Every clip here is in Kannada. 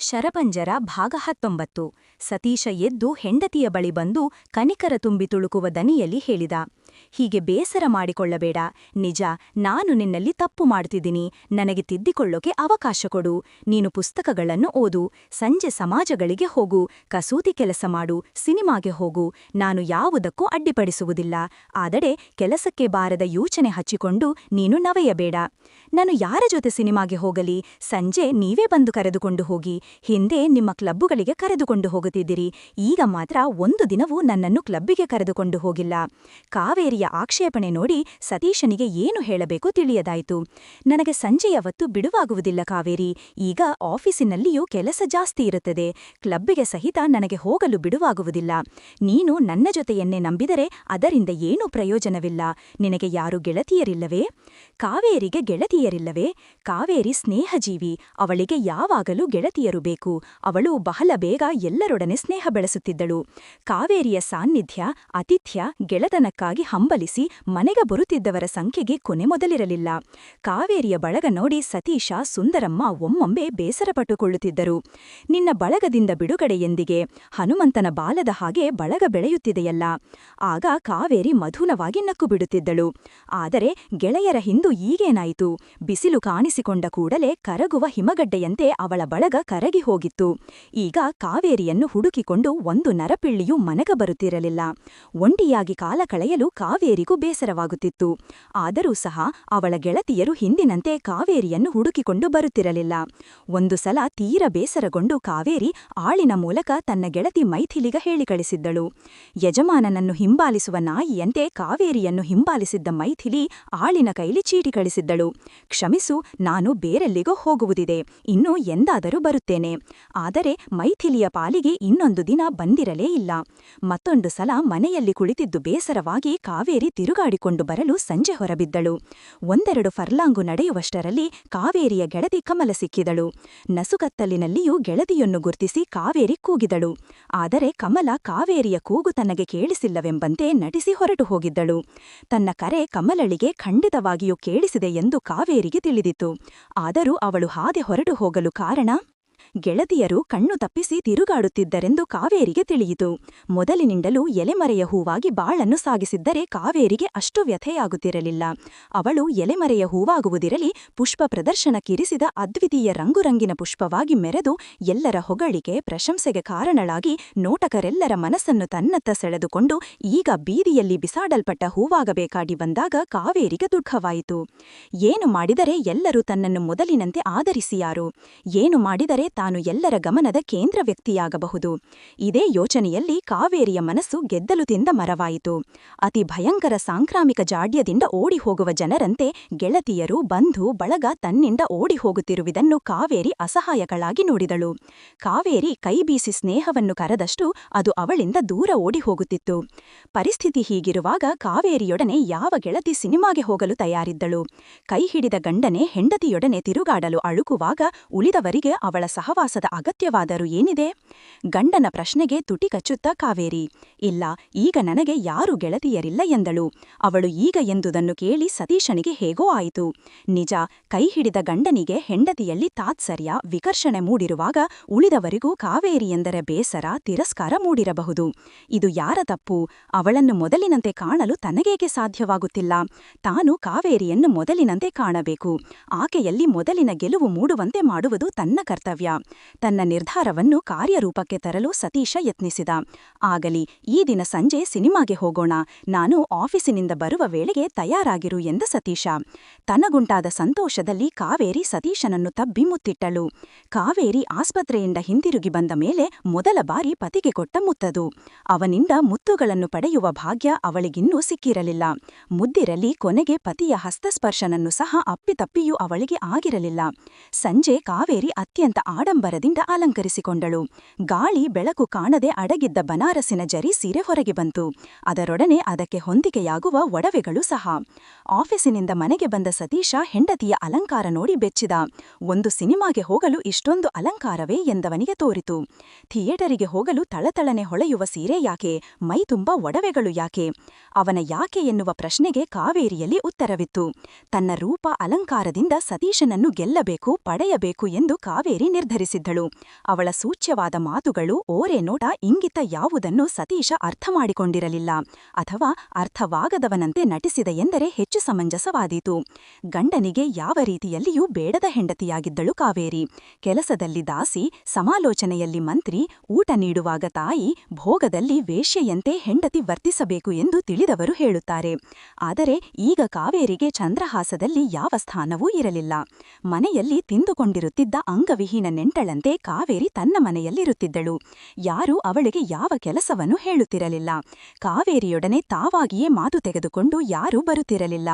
ಶರಪಂಜರ ಭಾಗ ಹತ್ತೊಂಬತ್ತು. ಸತೀಶ ಎದ್ದು ಹೆಂಡತಿಯ ಬಳಿ ಬಂದು ಕನಿಕರ ತುಂಬಿ ತುಳುಕುವ ದನಿಯಲ್ಲಿ ಹೇಳಿದ, ಹೀಗೆ ಬೇಸರ ಮಾಡಿಕೊಳ್ಳಬೇಡ. ನಿಜ, ನಾನು ನಿನ್ನಲ್ಲಿ ತಪ್ಪು ಮಾಡ್ತಿದ್ದೀನಿ. ನನಗೆ ತಿದ್ದಿಕೊಳ್ಳೋಕೆ ಅವಕಾಶ ಕೊಡು. ನೀನು ಪುಸ್ತಕಗಳನ್ನು ಓದು. ಸಂಜೆ ಸಮಾಜಗಳಿಗೆ ಹೋಗು. ಕಸೂತಿ ಕೆಲಸ ಮಾಡು. ಸಿನಿಮಾಗೆ ಹೋಗು. ನಾನು ಯಾವುದಕ್ಕೂ ಅಡ್ಡಿಪಡಿಸುವುದಿಲ್ಲ. ಆದರೆ ಕೆಲಸಕ್ಕೆ ಬಾರದ ಯೋಚನೆ ಹಚ್ಚಿಕೊಂಡು ನೀನು ನವೆಯಬೇಡ. ನಾನು ಯಾರ ಜೊತೆ ಸಿನಿಮಾಗೆ ಹೋಗಲಿ? ಸಂಜೆ ನೀವೇ ಬಂದು ಕರೆದುಕೊಂಡು ಹೋಗಿ. ಹಿಂದೆ ನಿಮ್ಮ ಕ್ಲಬ್ಬುಗಳಿಗೆ ಕರೆದುಕೊಂಡು ಹೋಗುತ್ತಿದ್ದಿರಿ. ಈಗ ಮಾತ್ರ ಒಂದು ದಿನವೂ ನನ್ನನ್ನು ಕ್ಲಬ್ಬಿಗೆ ಕರೆದುಕೊಂಡು ಹೋಗಿಲ್ಲ. ಕಾವೇರಿಯ ಆಕ್ಷೇಪಣೆ ನೋಡಿ ಸತೀಶನಿಗೆ ಏನು ಹೇಳಬೇಕು ತಿಳಿಯದಾಯಿತು. ನನಗೆ ಸಂಜೆಯವತ್ತು ಬಿಡುವಾಗುವುದಿಲ್ಲ ಕಾವೇರಿ. ಈಗ ಆಫೀಸಿನಲ್ಲಿಯೂ ಕೆಲಸ ಜಾಸ್ತಿ ಇರುತ್ತದೆ. ಕ್ಲಬ್ಬಿಗೆ ಸಹಿತ ನನಗೆ ಹೋಗಲು ಬಿಡುವಾಗುವುದಿಲ್ಲ. ನೀನು ನನ್ನ ಜೊತೆಯನ್ನೇ ನಂಬಿದರೆ ಅದರಿಂದ ಏನೂ ಪ್ರಯೋಜನವಿಲ್ಲ. ನಿನಗೆ ಯಾರು ಗೆಳತಿಯರಿಲ್ಲವೇ? ಕಾವೇರಿಗೆ ಗೆಳತಿಯರಿಲ್ಲವೇ? ಕಾವೇರಿ ಸ್ನೇಹಜೀವಿ. ಅವಳಿಗೆ ಯಾವಾಗಲೂ ಗೆಳತಿಯರು ಬೇಕು. ಅವಳು ಬಹಳ ಬೇಗ ಎಲ್ಲರೊಡನೆ ಸ್ನೇಹ ಬೆಳೆಸುತ್ತಿದ್ದಳು. ಕಾವೇರಿಯ ಸಾನ್ನಿಧ್ಯ ಅತಿಥ್ಯ ಗೆಳತನಕ್ಕಾಗಿ ಹಂಬಲಿಸಿ ಮನೆಗೆ ಬರುತ್ತಿದ್ದವರ ಸಂಖ್ಯೆಗೆ ಕೊನೆ ಮೊದಲಿರಲಿಲ್ಲ. ಕಾವೇರಿಯ ಬಳಗ ನೋಡಿ ಸತೀಶ ಸುಂದರಮ್ಮ ಒಮ್ಮೊಮ್ಮೆ ಬೇಸರಪಟ್ಟುಕೊಳ್ಳುತ್ತಿದ್ದರು ನಿನ್ನ ಬಳಗದಿಂದ ಬಿಡುಗಡೆಯೆಂದಿಗೆ ಹನುಮಂತನ ಬಾಲದ ಹಾಗೆ ಬಳಗ ಬೆಳೆಯುತ್ತಿದೆಯಲ್ಲ. ಆಗ ಕಾವೇರಿ ಮಧುನವಾಗಿ ನಕ್ಕು ಬಿಡುತ್ತಿದ್ದಳು ಆದರೆ ಗೆಳೆಯರ ಹಿಂದು ಈಗೇನಾಯಿತು? ಬಿಸಿಲು ಕಾಣಿಸಿಕೊಂಡ ಕೂಡಲೇ ಕರಗುವ ಹಿಮಗಡ್ಡೆಯಂತೆ ಅವಳ ಬಳಗ ಕರಗಿ ಹೋಗಿತ್ತು. ಈಗ ಕಾವೇರಿಯನ್ನು ಹುಡುಕಿಕೊಂಡು ಒಂದು ನರಪಿಳ್ಳಿಯೂ ಮನಗ ಬರುತ್ತಿರಲಿಲ್ಲ. ಒಂಟಿಯಾಗಿ ಕಾಲ ಕಳೆಯಲು ಕಾವೇರಿಗೂ ಬೇಸರವಾಗುತ್ತಿತ್ತು. ಆದರೂ ಸಹ ಅವಳ ಗೆಳತಿಯರು ಹಿಂದಿನಂತೆ ಕಾವೇರಿಯನ್ನು ಹುಡುಕಿಕೊಂಡು ಬರುತ್ತಿರಲಿಲ್ಲ. ಒಂದು ಸಲ ತೀರ ಬೇಸರಗೊಂಡು ಕಾವೇರಿ ಆಳಿನ ಮೂಲಕ ತನ್ನ ಗೆಳತಿ ಮೈಥಿಲಿಗ ಹೇಳಿ ಕಳಿಸಿದ್ದಳು. ಯಜಮಾನನನ್ನು ಹಿಂಬಾಲಿಸುವ ನಾಯಿಯಂತೆ ಕಾವೇರಿಯನ್ನು ಹಿಂಬಾಲಿಸಿದ್ದ ಮೈಥಿಲಿ ಆಳಿನ ಕೈಲಿ ಚೀಟಿ ಕಳಿಸಿದ್ದಳು. ಕ್ಷಮಿಸು, ನಾನು ಬೇರೆಲ್ಲಿಗೋ ಹೋಗುವುದಿದೆ. ಇನ್ನೂ ಎಂದಾದರೂ ಬರುತ್ತೇನೆ. ಆದರೆ ಮೈಥಿಲಿಯ ಪಾಲಿಗೆ ಇನ್ನೊಂದು ದಿನ ಬಂದಿರಲೇ ಇಲ್ಲ. ಮತ್ತೊಂದು ಸಲ ಮನೆಯಲ್ಲಿ ಕುಳಿತಿದ್ದು ಬೇಸರವಾಗಿ ಕಾವೇರಿ ತಿರುಗಾಡಿಕೊಂಡು ಬರಲು ಸಂಜೆ ಹೊರಬಿದ್ದಳು. ಒಂದೆರಡು ಫರ್ಲಾಂಗು ನಡೆಯುವಷ್ಟರಲ್ಲಿ ಕಾವೇರಿಯ ಗೆಳತಿ ಕಮಲ ಸಿಕ್ಕಿದಳು. ನಸುಗತ್ತಲಿನಲ್ಲಿಯೂ ಗೆಳತಿಯನ್ನು ಗುರ್ತಿಸಿ ಕಾವೇರಿ ಕೂಗಿದಳು. ಆದರೆ ಕಮಲ ಕಾವೇರಿಯ ಕೂಗು ತನಗೆ ಕೇಳಿಸಿಲ್ಲವೆಂಬಂತೆ ನಟಿಸಿ ಹೊರಟು ಹೋಗಿದ್ದಳು. ತನ್ನ ಕರೆ ಕಮಲಳಿಗೆ ಖಂಡಿತವಾಗಿಯೂ ಕೇಳಿಸಿದೆ ಎಂದು ಕಾವೇರಿಗೆ ತಿಳಿದಿತು ಆದರೂ ಅವಳು ಹಾದೆ ಹೊರಟು ಹೋಗಲು ಕಾರಣ ಗೆಳತಿಯರು ಕಣ್ಣು ತಪ್ಪಿಸಿ ತಿರುಗಾಡುತ್ತಿದ್ದರೆಂದು ಕಾವೇರಿಗೆ ತಿಳಿಯಿತು. ಮೊದಲಿನಿಂದಲೂ ಎಲೆಮರೆಯ ಹೂವಾಗಿ ಬಾಳನ್ನು ಸಾಗಿಸಿದ್ದರೆ ಕಾವೇರಿಗೆ ಅಷ್ಟು ವ್ಯಥೆಯಾಗುತ್ತಿರಲಿಲ್ಲ. ಅವಳು ಎಲೆಮರೆಯ ಹೂವಾಗುವುದಿರಲಿ ಪುಷ್ಪ ಪ್ರದರ್ಶನಕ್ಕಿರಿಸಿದ ಅದ್ವಿತೀಯ ರಂಗುರಂಗಿನ ಪುಷ್ಪವಾಗಿ ಮೆರೆದು ಎಲ್ಲರ ಹೊಗಳಿಕೆ ಪ್ರಶಂಸೆಗೆ ಕಾರಣಳಾಗಿ ನೋಟಕರೆಲ್ಲರ ಮನಸ್ಸನ್ನು ತನ್ನತ್ತ ಸೆಳೆದುಕೊಂಡು ಈಗ ಬೀದಿಯಲ್ಲಿ ಬಿಸಾಡಲ್ಪಟ್ಟ ಹೂವಾಗಬೇಕಾಗಿ ಬಂದಾಗ ಕಾವೇರಿಗೆ ದುಃಖವಾಯಿತು. ಏನು ಮಾಡಿದರೆ ಎಲ್ಲರೂ ತನ್ನನ್ನು ಮೊದಲಿನಂತೆ ಆದರಿಸಿಯಾರು ಏನು ಮಾಡಿದರೆ ತಾನು ಎಲ್ಲರ ಗಮನದ ಕೇಂದ್ರ ವ್ಯಕ್ತಿಯಾಗಬಹುದು. ಇದೇ ಯೋಚನೆಯಲ್ಲಿ ಕಾವೇರಿಯ ಮನಸ್ಸು ಗೆದ್ದಲು ತಿಂದ ಮರವಾಯಿತು. ಅತಿ ಭಯಂಕರ ಸಾಂಕ್ರಾಮಿಕ ಜಾಡ್ಯದಿಂದ ಓಡಿ ಹೋಗುವ ಜನರಂತೆ ಗೆಳತಿಯರು, ಬಂಧು, ಬಳಗ ತನ್ನಿಂದ ಓಡಿ ಹೋಗುತ್ತಿರುವುದನ್ನು ಕಾವೇರಿ ಅಸಹಾಯಕಳಾಗಿ ನೋಡಿದಳು. ಕಾವೇರಿ ಕೈಬೀಸಿ ಸ್ನೇಹವನ್ನು ಕರೆದಷ್ಟು ಅದು ಅವಳಿಂದ ದೂರ ಓಡಿ ಹೋಗುತ್ತಿತ್ತು ಪರಿಸ್ಥಿತಿ ಹೀಗಿರುವಾಗ ಕಾವೇರಿಯೊಡನೆ ಯಾವ ಗೆಳತಿ ಸಿನಿಮಾಗೆ ಹೋಗಲು ತಯಾರಿದ್ದಳು. ಕೈ ಹಿಡಿದ ಗಂಡನೆ ಹೆಂಡತಿಯೊಡನೆ ತಿರುಗಾಡಲು ಅಳುಕುವಾಗ ಉಳಿದವರಿಗೆ ಅವಳ ಸಹವಾಸದ ಅಗತ್ಯವಾದರೂ ಏನಿದೆ? ಗಂಡನ ಪ್ರಶ್ನೆಗೆ ತುಟಿ ಕಚ್ಚುತ್ತಾ ಕಾವೇರಿ, ಇಲ್ಲ, ಈಗ ನನಗೆ ಯಾರು ಗೆಳತಿಯರಿಲ್ಲ ಎಂದಳು. ಅವಳು ಈಗ ಎಂದುದನ್ನು ಕೇಳಿ ಸತೀಶನಿಗೆ ಹೇಗೋ ಆಯಿತು. ನಿಜ, ಕೈ ಹಿಡಿದ ಗಂಡನಿಗೆ ಹೆಂಡತಿಯಲ್ಲಿ ತಾತ್ಸರ್ಯ, ವಿಕರ್ಷಣೆ ಮೂಡಿರುವಾಗ ಉಳಿದವರಿಗೂ ಕಾವೇರಿ ಎಂದರೆ ಬೇಸರ, ತಿರಸ್ಕಾರ ಮೂಡಿರಬಹುದು. ಇದು ಯಾರ ತಪ್ಪು? ಅವಳನ್ನು ಮೊದಲಿನಂತೆ ಕಾಣಲು ತನಗೇಕೆ ಸಾಧ್ಯವಾಗುತ್ತಿಲ್ಲ? ತಾನು ಕಾವೇರಿಯನ್ನು ಮೊದಲಿನಂತೆ ಕಾಣಬೇಕು. ಆಕೆಯಲ್ಲಿ ಮೊದಲಿನ ಗೆಲುವು ಮೂಡುವಂತೆ ಮಾಡುವುದು ತನ್ನ ಕರ್ತವ್ಯ. ತನ್ನ ನಿರ್ಧಾರವನ್ನು ಕಾರ್ಯರೂಪಕ್ಕೆ ತರಲು ಸತೀಶ ಯತ್ನಿಸಿದ. ಆಗಲಿ, ಈ ದಿನ ಸಂಜೆ ಸಿನಿಮಾಗೆ ಹೋಗೋಣ. ನಾನು ಆಫೀಸಿನಿಂದ ಬರುವ ವೇಳೆಗೆ ತಯಾರಾಗಿರು ಎಂದ ಸತೀಶ. ತನಗುಂಟಾದ ಸಂತೋಷದಲ್ಲಿ ಕಾವೇರಿ ಸತೀಶನನ್ನು ತಬ್ಬಿ ಮುತ್ತಿಟ್ಟಳು. ಕಾವೇರಿ ಆಸ್ಪತ್ರೆಯಿಂದ ಹಿಂದಿರುಗಿ ಬಂದ ಮೇಲೆ ಮೊದಲ ಬಾರಿ ಪತಿಗೆ ಕೊಟ್ಟ ಮುತ್ತದು. ಅವನಿಂದ ಮುತ್ತುಗಳನ್ನು ಪಡೆಯುವ ಭಾಗ್ಯ ಅವಳಿಗಿನ್ನೂ ಸಿಕ್ಕಿರಲಿಲ್ಲ. ಮುದ್ದಿರಲಿ ಕೊನೆಗೆ ಪತಿಯ ಹಸ್ತಸ್ಪರ್ಶನನ್ನು ಸಹ ಅಪ್ಪಿತಪ್ಪಿಯೂ ಅವಳಿಗೆ ಆಗಿರಲಿಲ್ಲ. ಸಂಜೆ ಕಾವೇರಿ ಅತ್ಯಂತ ಆಡಂಬರದಿಂದ ಅಲಂಕರಿಸಿಕೊಂಡಳು. ಗಾಳಿ ಬೆಳಕು ಕಾಣದೆ ಅಡಗಿದ್ದ ಬನಾರಸಿನ ಜರಿ ಸೀರೆ ಹೊರಗೆ ಬಂತು. ಅದರೊಡನೆ ಅದಕ್ಕೆ ಹೊಂದಿಕೆಯಾಗುವ ಒಡವೆಗಳು ಸಹ. ಆಫೀಸಿನಿಂದ ಮನೆಗೆ ಬಂದ ಸತೀಶ ಹೆಂಡತಿಯ ಅಲಂಕಾರ ನೋಡಿ ಬೆಚ್ಚಿದ. ಒಂದು ಸಿನಿಮಾಗೆ ಹೋಗಲು ಇಷ್ಟೊಂದು ಅಲಂಕಾರವೇ ಎಂದವನಿಗೆ ತೋರಿತು. ಥಿಯೇಟರಿಗೆ ಹೋಗಲು ತಳತಳನೆ ಹೊಳೆಯುವ ಸೀರೆ ಯಾಕೆ? ಮೈ ತುಂಬ ಒಡವೆಗಳು ಯಾಕೆ? ಅವನ ಯಾಕೆ ಎನ್ನುವ ಪ್ರಶ್ನೆಗೆ ಕಾವೇರಿಯಲ್ಲಿ ಉತ್ತರವಿತ್ತು. ತನ್ನ ರೂಪ ಅಲಂಕಾರದಿಂದ ಸತೀಶನನ್ನು ಗೆಲ್ಲಬೇಕು, ಪಡೆಯಬೇಕು ಎಂದು ಕಾವೇರಿ ನಿರ್ಧರಿಸಿತು. ನಿರ್ಧರಿಸಿದ್ದಳು ಅವಳ ಸೂಚ್ಯವಾದ ಮಾತುಗಳು ಓರೆ ನೋಟ ಇಂಗಿತ ಯಾವುದನ್ನು ಸತೀಶ ಅರ್ಥ ಮಾಡಿಕೊಂಡಿರಲಿಲ್ಲ ಅಥವಾ ಅರ್ಥವಾಗದವನಂತೆ ನಟಿಸಿದ ಎಂದರೆ ಹೆಚ್ಚು ಸಮಂಜಸವಾದೀತು. ಗಂಡನಿಗೆ ಯಾವ ರೀತಿಯಲ್ಲಿಯೂ ಬೇಡದ ಹೆಂಡತಿಯಾಗಿದ್ದಳು ಕಾವೇರಿ. ಕೆಲಸದಲ್ಲಿ ದಾಸಿ, ಸಮಾಲೋಚನೆಯಲ್ಲಿ ಮಂತ್ರಿ, ಊಟ ನೀಡುವಾಗ ತಾಯಿ, ಭೋಗದಲ್ಲಿ ವೇಶ್ಯೆಯಂತೆ ಹೆಂಡತಿ ವರ್ತಿಸಬೇಕು ಎಂದು ತಿಳಿದವರು ಹೇಳುತ್ತಾರೆ. ಆದರೆ ಈಗ ಕಾವೇರಿಗೆ ಚಂದ್ರಹಾಸದಲ್ಲಿ ಯಾವ ಸ್ಥಾನವೂ ಇರಲಿಲ್ಲ. ಮನೆಯಲ್ಲಿ ತಿಂದುಕೊಂಡಿರುತ್ತಿದ್ದ ಅಂಗವಿಹೀನ ನೆಂಟಳಂತೆ ಕಾವೇರಿ ತನ್ನ ಮನೆಯಲ್ಲಿರುತ್ತಿದ್ದಳು. ಯಾರೂ ಅವಳಿಗೆ ಯಾವ ಕೆಲಸವನ್ನು ಹೇಳುತ್ತಿರಲಿಲ್ಲ. ಕಾವೇರಿಯೊಡನೆ ತಾವಾಗಿಯೇ ಮಾತು ತೆಗೆದುಕೊಂಡು ಯಾರೂ ಬರುತ್ತಿರಲಿಲ್ಲ.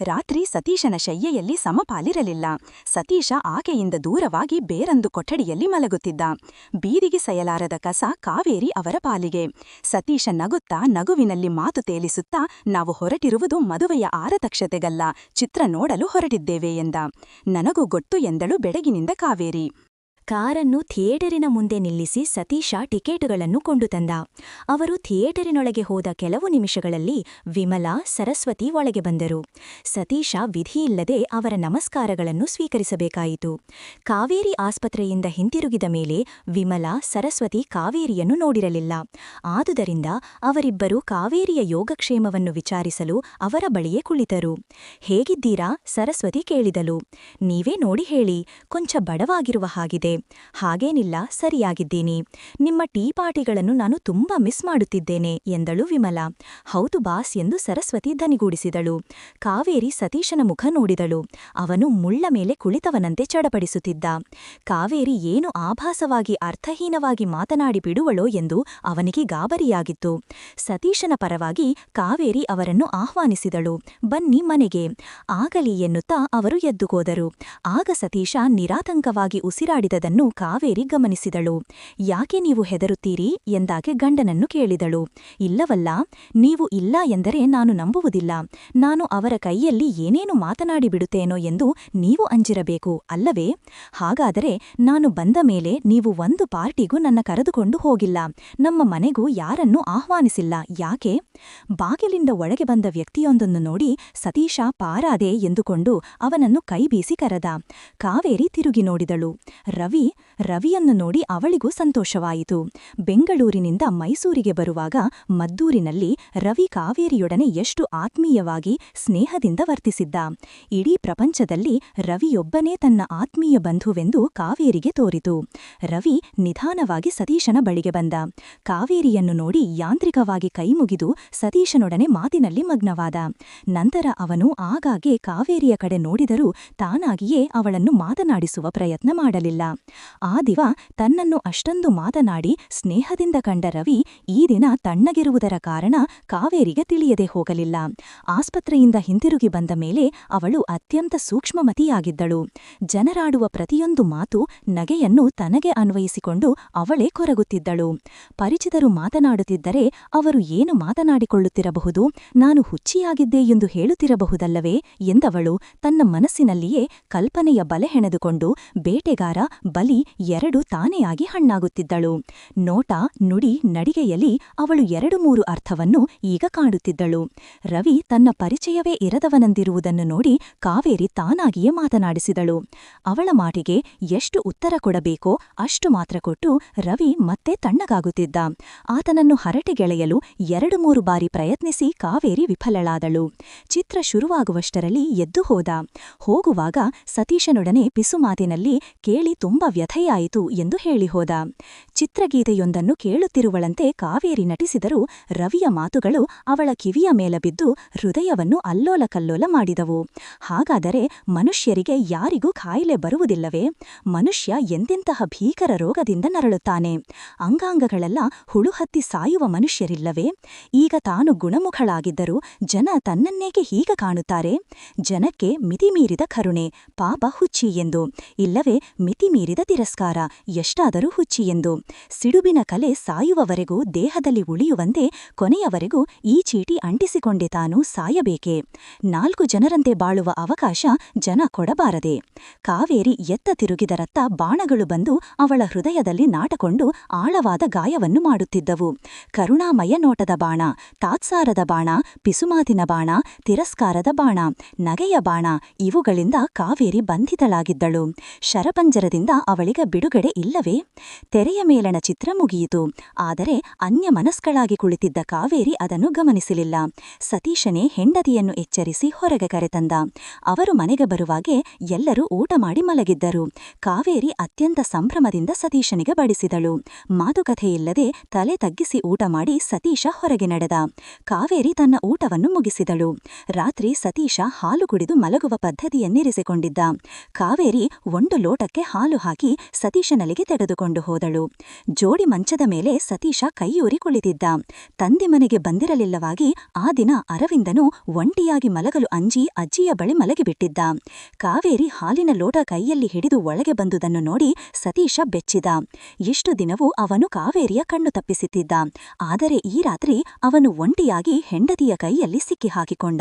ರಾತ್ರಿ ಸತೀಶನ ಶಯ್ಯೆಯಲ್ಲಿ ಸಮಪಾಲಿರಲಿಲ್ಲ. ಸತೀಶ ಆಕೆಯಿಂದ ದೂರವಾಗಿ ಬೇರೊಂದು ಕೊಠಡಿಯಲ್ಲಿ ಮಲಗುತ್ತಿದ್ದ. ಬೀದಿಗೆ ಸಯಲಾರದ ಕಸ ಕಾವೇರಿ ಅವರ ಪಾಲಿಗೆ. ಸತೀಶ ನಗುತ್ತಾ ನಗುವಿನಲ್ಲಿ ಮಾತು ತೇಲಿಸುತ್ತಾ, ನಾವು ಹೊರಟಿರುವುದು ಮದುವೆಯ ಆರತಕ್ಷತೆಗಲ್ಲ, ಚಿತ್ರ ನೋಡಲು ಹೊರಟಿದ್ದೇವೆ ಎಂದ. ನನಗೂ ಗೊತ್ತು ಎಂದಳು ಬೆಡಗಿನಿಂದ ಕಾವೇರಿ. ಕಾರನ್ನು ಥಿಯೇಟರಿನ ಮುಂದೆ ನಿಲ್ಲಿಸಿ ಸತೀಶ ಟಿಕೆಟುಗಳನ್ನು ಕೊಂಡು ತಂದ. ಅವರು ಥಿಯೇಟರಿನೊಳಗೆ ಹೋದ ಕೆಲವು ನಿಮಿಷಗಳಲ್ಲಿ ವಿಮಲಾ, ಸರಸ್ವತಿ ಒಳಗೆ ಬಂದರು. ಸತೀಶ ವಿಧಿಯಿಲ್ಲದೆ ಅವರ ನಮಸ್ಕಾರಗಳನ್ನು ಸ್ವೀಕರಿಸಬೇಕಾಯಿತು. ಕಾವೇರಿ ಆಸ್ಪತ್ರೆಯಿಂದ ಹಿಂತಿರುಗಿದ ಮೇಲೆ ವಿಮಲಾ, ಸರಸ್ವತಿ ಕಾವೇರಿಯನ್ನು ನೋಡಿರಲಿಲ್ಲ. ಆದುದರಿಂದ ಅವರಿಬ್ಬರು ಕಾವೇರಿಯ ಯೋಗಕ್ಷೇಮವನ್ನು ವಿಚಾರಿಸಲು ಅವರ ಬಳಿಯೇ ಕುಳಿತರು. ಹೇಗಿದ್ದೀರಾ? ಸರಸ್ವತಿ ಕೇಳಿದಳು. ನೀವೇ ನೋಡಿ ಹೇಳಿ. ಕೊಂಚ ಬಡವಾಗಿರುವ ಹಾಗಿದೆ. ಹಾಗೇನಿಲ್ಲ, ಸರಿಯಾಗಿದ್ದೀನಿ. ನಿಮ್ಮ ಟೀ ಪಾರ್ಟಿಗಳನ್ನು ನಾನು ತುಂಬಾ ಮಿಸ್ ಮಾಡುತ್ತಿದ್ದೇನೆ, ಎಂದಳು ವಿಮಲಾ. ಹೌದು ಬಾಸ್, ಎಂದು ಸರಸ್ವತಿ ಧನಿಗೂಡಿಸಿದಳು. ಕಾವೇರಿ ಸತೀಶನ ಮುಖ ನೋಡಿದಳು. ಅವನು ಮುಳ್ಳ ಮೇಲೆ ಕುಳಿತವನಂತೆ ಚಡಪಡಿಸುತ್ತಿದ್ದ. ಕಾವೇರಿ ಏನು ಆಭಾಸವಾಗಿ, ಅರ್ಥಹೀನವಾಗಿ ಮಾತನಾಡಿ ಬಿಡುವಳೋ ಎಂದು ಅವನಿಗೆ ಗಾಬರಿಯಾಗಿತ್ತು. ಸತೀಶನ ಪರವಾಗಿ ಕಾವೇರಿ ಅವರನ್ನು ಆಹ್ವಾನಿಸಿದಳು. ಬನ್ನಿ ಮನೆಗೆ. ಆಗಲಿ ಎನ್ನುತ್ತಾ ಅವರು ಎದ್ದುಗೋದರು. ಆಗ ಸತೀಶ ನಿರಾತಂಕವಾಗಿ ಉಸಿರಾಡಿದದನ್ನು ಕಾವೇರಿ ಗಮನಿಸಿದಳು. ಯಾಕೆ ನೀವು ಹೆದರುತ್ತೀರಿ? ಎಂದಾಗೆ ಗಂಡನನ್ನು ಕೇಳಿದಳು. ಇಲ್ಲವಲ್ಲ, ನೀವು ಇಲ್ಲ ಎಂದರೆ ನಾನು ನಂಬುವುದಿಲ್ಲ. ನಾನು ಅವರ ಕೈಯಲ್ಲಿ ಏನೇನು ಮಾತನಾಡಿಬಿಡುತ್ತೇನೋ ಎಂದು ನೀವು ಅಂಜಿರಬೇಕು, ಅಲ್ಲವೇ? ಹಾಗಾದರೆ ನಾನು ಬಂದ ಮೇಲೆ ನೀವು ಒಂದು ಪಾರ್ಟಿಗೂ ನನ್ನ ಕರೆದುಕೊಂಡು ಹೋಗಿಲ್ಲ. ನಮ್ಮ ಮನೆಗೂ ಯಾರನ್ನೂ ಆಹ್ವಾನಿಸಿಲ್ಲ. ಯಾಕೆ? ಬಾಗಿಲಿಂದ ಒಳಗೆ ಬಂದ ವ್ಯಕ್ತಿಯೊಂದನ್ನು ನೋಡಿ ಸತೀಶ ಪಾರಾದೆ ಎಂದುಕೊಂಡು ಅವನನ್ನು ಕೈಬೀಸಿ ಕರೆದ. ಕಾವೇರಿ ತಿರುಗಿ ನೋಡಿದಳು. ರವಿ ರವಿಯನ್ನು ನೋಡಿ ಅವಳಿಗೂ ಸಂತೋಷವಾಯಿತು. ಬೆಂಗಳೂರಿನಿಂದ ಮೈಸೂರಿಗೆ ಬರುವಾಗ ಮದ್ದೂರಿನಲ್ಲಿ ರವಿ ಕಾವೇರಿಯೊಡನೆ ಎಷ್ಟು ಆತ್ಮೀಯವಾಗಿ ಸ್ನೇಹದಿಂದ ವರ್ತಿಸಿದ್ದ. ಇಡೀ ಪ್ರಪಂಚದಲ್ಲಿ ರವಿಯೊಬ್ಬನೇ ತನ್ನ ಆತ್ಮೀಯ ಬಂಧುವೆಂದು ಕಾವೇರಿಗೆ ತೋರಿತು. ರವಿ ನಿಧಾನವಾಗಿ ಸತೀಶನ ಬಳಿಗೆ ಬಂದ. ಕಾವೇರಿಯನ್ನು ನೋಡಿ ಯಾಂತ್ರಿಕವಾಗಿ ಕೈಮುಗಿದು ಸತೀಶನೊಡನೆ ಮಾತಿನಲ್ಲಿ ಮಗ್ನವಾದ. ನಂತರ ಅವನು ಆಗಾಗ್ಗೆ ಕಾವೇರಿಯ ಕಡೆ ನೋಡಿದರೂ ತಾನಾಗಿಯೇ ಅವಳನ್ನು ಮಾತನಾಡಿಸುವ ಪ್ರಯತ್ನ ಮಾಡಲಿಲ್ಲ. ಆ ದಿವ ತನ್ನನ್ನು ಅಷ್ಟೊಂದು ಮಾತನಾಡಿ ಸ್ನೇಹದಿಂದ ಕಂಡ ರವಿ ಈ ದಿನ ತಣ್ಣಗಿರುವುದರ ಕಾರಣ ಕಾವೇರಿಗೆ ತಿಳಿಯದೆ ಹೋಗಲಿಲ್ಲ. ಆಸ್ಪತ್ರೆಯಿಂದ ಹಿಂತಿರುಗಿ ಬಂದ ಮೇಲೆ ಅವಳು ಅತ್ಯಂತ ಸೂಕ್ಷ್ಮಮತಿಯಾಗಿದ್ದಳು. ಜನರಾಡುವ ಪ್ರತಿಯೊಂದು ಮಾತು ನಗೆಯನ್ನು ತನಗೆ ಅನ್ವಯಿಸಿಕೊಂಡು ಅವಳೇ ಕೊರಗುತ್ತಿದ್ದಳು. ಪರಿಚಿತರು ಮಾತನಾಡುತ್ತಿದ್ದರೆ ಅವರು ಏನು ಮಾತನಾಡಿಕೊಳ್ಳುತ್ತಿರಬಹುದು? ನಾನು ಹುಚ್ಚಿಯಾಗಿದ್ದೆ ಎಂದು ಹೇಳುತ್ತಿರಬಹುದಲ್ಲವೇ? ಎಂದವಳು ತನ್ನ ಮನಸ್ಸಿನಲ್ಲಿಯೇ ಕಲ್ಪನೆಯ ಬಲೆ ಹೆಣೆದುಕೊಂಡು, ಬೇಟೆಗಾರ ಬಲಿ ಎರಡು ತಾನೆಯಾಗಿ ಹಣ್ಣಾಗುತ್ತಿದ್ದಳು. ನೋಟ, ನುಡಿ, ನಡಿಗೆಯಲ್ಲಿ ಅವಳು ಎರಡು ಮೂರು ಅರ್ಥವನ್ನು ಈಗ ಕಾಣುತ್ತಿದ್ದಳು ರವಿ ತನ್ನ ಪರಿಚಯವೇ ಇರದವನಂದಿರುವುದನ್ನು ನೋಡಿ ಕಾವೇರಿ ತಾನಾಗಿಯೇ ಮಾತನಾಡಿಸಿದಳು. ಅವಳ ಮಾಟಿಗೆ ಎಷ್ಟು ಉತ್ತರ ಕೊಡಬೇಕೋ ಅಷ್ಟು ಮಾತ್ರ ಕೊಟ್ಟು ರವಿ ಮತ್ತೆ ತಣ್ಣಗಾಗುತ್ತಿದ್ದ. ಆತನನ್ನು ಹರಟೆಗೆಳೆಯಲು ಎರಡು ಮೂರು ಬಾರಿ ಪ್ರಯತ್ನಿಸಿ ಕಾವೇರಿ ವಿಫಲಳಾದಳು. ಚಿತ್ರ ಶುರುವಾಗುವಷ್ಟರಲ್ಲಿ ಎದ್ದು ಹೋದ. ಹೋಗುವಾಗ ಸತೀಶನೊಡನೆ ಪಿಸುಮಾತಿನಲ್ಲಿ ಕೇಳಿ ತುಂಬ ವ್ಯಥೆಯಾಯಿತು ಎಂದು ಹೇಳಿ ಹೋದ. ಚಿತ್ರಗೀತೆಯೊಂದನ್ನು ಕೇಳುತ್ತಿರುವಳಂತೆ ಕಾವೇರಿ ನಟಿಸಿದರೂ ರವಿಯ ಮಾತುಗಳು ಅವಳ ಕಿವಿಯ ಮೇಲೆ ಬಿದ್ದು ಹೃದಯವನ್ನು ಅಲ್ಲೋಲ ಕಲ್ಲೋಲ ಮಾಡಿದವು. ಹಾಗಾದರೆ ಮನುಷ್ಯರಿಗೆ ಯಾರಿಗೂ ಕಾಯಿಲೆ ಬರುವುದಿಲ್ಲವೇ? ಮನುಷ್ಯ ಎಂದೆಂತಹ ಭೀಕರ ರೋಗದಿಂದ ನರಳುತ್ತಾನೆ? ಅಂಗಾಂಗಗಳೆಲ್ಲ ಹುಳುಹತ್ತಿ ಸಾಯುವ ಮನುಷ್ಯರಿಲ್ಲವೇ? ಈಗ ತಾನು ಗುಣಮುಖಳಾಗಿದ್ದರೂ ಜನ ತನ್ನನ್ನೇಕೆ ಹೀಗ ಕಾಣುತ್ತಾರೆ? ಜನಕ್ಕೆ ಮಿತಿಮೀರಿದ ಕರುಣೆ, ಪಾಪ ಹುಚ್ಚಿ ಎಂದು. ಇಲ್ಲವೇ, ಮಿತಿಮೀರಿದ ತಿರಸ್ಕಾರ ಎಷ್ಟಾದರೂ ಹುಚ್ಚಿ ಎಂದು. ಸಿಡುಬಿನ ಕಲೆ ಸಾಯುವವರೆಗೂ ದೇಹದಲ್ಲಿ ಉಳಿಯುವಂತೆ ಕೊನೆಯವರೆಗೂ ಈ ಚೀಟಿ ಅಂಟಿಸಿಕೊಂಡೆ ತಾನು ಸಾಯಬೇಕೆ. ನಾಲ್ಕು ಜನರಂತೆ ಬಾಳುವ ಅವಕಾಶ ಜನ ಕೊಡಬಾರದೆ. ಕಾವೇರಿ ಎತ್ತ ತಿರುಗಿದರತ್ತ ಬಾಣಗಳು ಬಂದು ಅವಳ ಹೃದಯದಲ್ಲಿ ನಾಟಕೊಂಡು ಆಳವಾದ ಗಾಯವನ್ನು ಮಾಡುತ್ತಿದ್ದವು. ಕರುಣಾಮಯ ನೋಟದ ಬಾಣ, ತಾತ್ಸಾರದ ಬಾಣ, ಪಿಸುಮಾತಿನ ಬಾಣ, ತಿರಸ್ಕಾರದ ಬಾಣ, ನಗೆಯ ಬಾಣ ಇವುಗಳಿಂದ ಕಾವೇರಿ ಬಂಧಿತಳಾಗಿದ್ದಳು. ಶರಪಂಜರದಿಂದ ಅವಳಿಗ ಬಿಡುಗಡೆ ಇಲ್ಲವೇ? ತೆರೆಯ ಮೇಲಣ ಚಿತ್ರ ಮುಗಿಯಿತು. ಆದರೆ ಅನ್ಯ ಮನಸ್ಕಳಾಗಿ ಕುಳಿತಿದ್ದ ಕಾವೇರಿ ಅದನ್ನು ಗಮನಿಸಲಿಲ್ಲ. ಸತೀಶನೇ ಹೆಂಡತಿಯನ್ನು ಎಚ್ಚರಿಸಿ ಹೊರಗೆ ಕರೆತಂದ. ಅವರು ಮನೆಗೆ ಬರುವಾಗೆ ಎಲ್ಲರೂ ಊಟ ಮಾಡಿ ಮಲಗಿದ್ದರು. ಕಾವೇರಿ ಅತ್ಯಂತ ಸಂಭ್ರಮದಿಂದ ಸತೀಶನಿಗೆ ಬಡಿಸಿದಳು. ಮಾತುಕಥೆಯಿಲ್ಲದೆ ತಲೆ ತಗ್ಗಿಸಿ ಊಟ ಮಾಡಿ ಸತೀಶ ಹೊರಗೆ ನಡೆದ. ಕಾವೇರಿ ತನ್ನ ಊಟವನ್ನು ಮುಗಿಸಿದಳು. ರಾತ್ರಿ ಸತೀಶ ಹಾಲು ಕುಡಿದು ಮಲಗುವ ಪದ್ಧತಿಯನ್ನಿರಿಸಿಕೊಂಡಿದ್ದ. ಕಾವೇರಿ ಒಂದು ಲೋಟಕ್ಕೆ ಹಾಲು ಹಾಕಿ ಸತೀಶನಲ್ಲಿಗೆ ತೆಗೆದುಕೊಂಡು ಹೋದಳು. ಜೋಡಿ ಮಂಚದ ಮೇಲೆ ಸತೀಶ ಕೈಯೂರಿ ಕುಳಿತಿದ್ದ. ತಂದೆ ಮನೆಗೆ ಬಂದಿರಲಿಲ್ಲವಾಗಿ ಆ ದಿನ ಅರವಿಂದನು ಒಂಟಿಯಾಗಿ ಮಲಗಲು ಅಂಜಿ ಅಜ್ಜಿಯ ಬಳಿ ಮಲಗಿಬಿಟ್ಟಿದ್ದ. ಕಾವೇರಿ ಹಾಲಿನ ಲೋಟ ಕೈಯಲ್ಲಿ ಹಿಡಿದು ಒಳಗೆ ಬಂದುದನ್ನು ನೋಡಿ ಸತೀಶ ಬೆಚ್ಚಿದ. ಎಷ್ಟು ದಿನವೂ ಅವನು ಕಾವೇರಿಯ ಕಣ್ಣು ತಪ್ಪಿಸುತ್ತಿದ್ದ. ಆದರೆ ಈ ರಾತ್ರಿ ಅವನು ಒಂಟಿಯಾಗಿ ಹೆಂಡತಿಯ ಕೈಯಲ್ಲಿ ಸಿಕ್ಕಿಹಾಕಿಕೊಂಡ.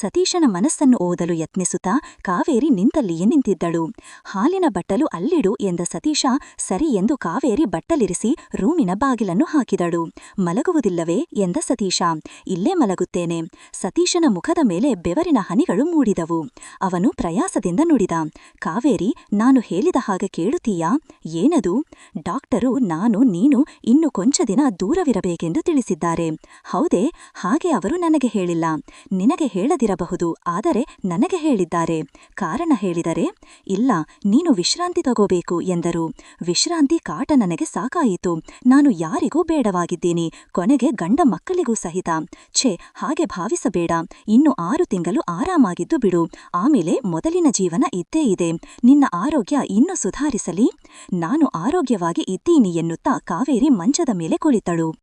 ಸತೀಶನ ಮನಸ್ಸನ್ನು ಓದಲು ಯತ್ನಿಸುತ್ತಾ ಕಾವೇರಿ ನಿಂತಲ್ಲಿಯೇ ನಿಂತಿದ್ದಳು. ಹಾಲಿನ ಬಟ್ಟಲು ಅಲ್ಲಿಡು ಎಂದ ಸತೀಶ ಸರಿ ಎಂದು ಕಾವೇರಿ ಬಟ್ಟಲಿರಿಸಿ ರೂಮಿನ ಬಾಗಿಲನ್ನು ಹಾಕಿದಳು. ಮಲಗುವುದಿಲ್ಲವೇ ಎಂದ ಸತೀಶ. ಇಲ್ಲೇ ಮಲಗುತ್ತೇನೆ. ಸತೀಶನ ಮುಖದ ಮೇಲೆ ಬೆವರಿನ ಹನಿಗಳು ಮೂಡಿದವು. ಅವನು ಪ್ರಯಾಸದಿಂದ ನುಡಿದ. ಕಾವೇರಿ, ನಾನು ಹೇಳಿದ ಹಾಗೆ ಕೇಳುತ್ತೀಯಾ? ಏನದು? ಡಾಕ್ಟರು, ನಾನು, ನೀನು ಇನ್ನು ಕೊಂಚ ದಿನ ದೂರವಿರಬೇಕೆಂದು ತಿಳಿಸಿದ್ದಾರೆ. ಹೌದೇ, ಹಾಗೆ ಅವರು ನನಗೆ ಹೇಳಿಲ್ಲ. ನಿನಗೆ ಹೇಳದಿರಬಹುದು, ಆದರೆ ನನಗೆ ಹೇಳಿದ್ದಾರೆ. ಕಾರಣ ಹೇಳಿದರೆ, ಇಲ್ಲ, ನೀನು ವಿಶ್ರಾಂತಿ ತಗೋಬೇಕು ಎಂದರು. ವಿಶ್ರಾಂತಿ ಕಾಟ ನನಗೆ ಸಾಕಾಯಿತು. ನಾನು ಯಾರಿಗೂ ಬೇಡವಾಗಿದ್ದೀನಿ. ಕೊನೆಗೆ ಗಂಡ ಮಕ್ಕಳಿಗೂ ಸಹಿತ. ಛೇ, ಹಾಗೆ ಭಾವಿಸಬೇಡ. ಇನ್ನು ಆರು ತಿಂಗಳು ಆರಾಮಾಗಿದ್ದು ಬಿಡು. ಆಮೇಲೆ ಮೊದಲಿನ ಜೀವನ ಇದ್ದೇ ಇದೆ. ನಿನ್ನ ಆರೋಗ್ಯ ಇನ್ನೂ ಸುಧಾರಿಸಲಿ. ನಾನು ಆರೋಗ್ಯವಾಗಿ ಇದ್ದೀನಿ ಎನ್ನುತ್ತಾ ಕಾವೇರಿ ಮಂಚದ ಮೇಲೆ ಕುಳಿತಳು.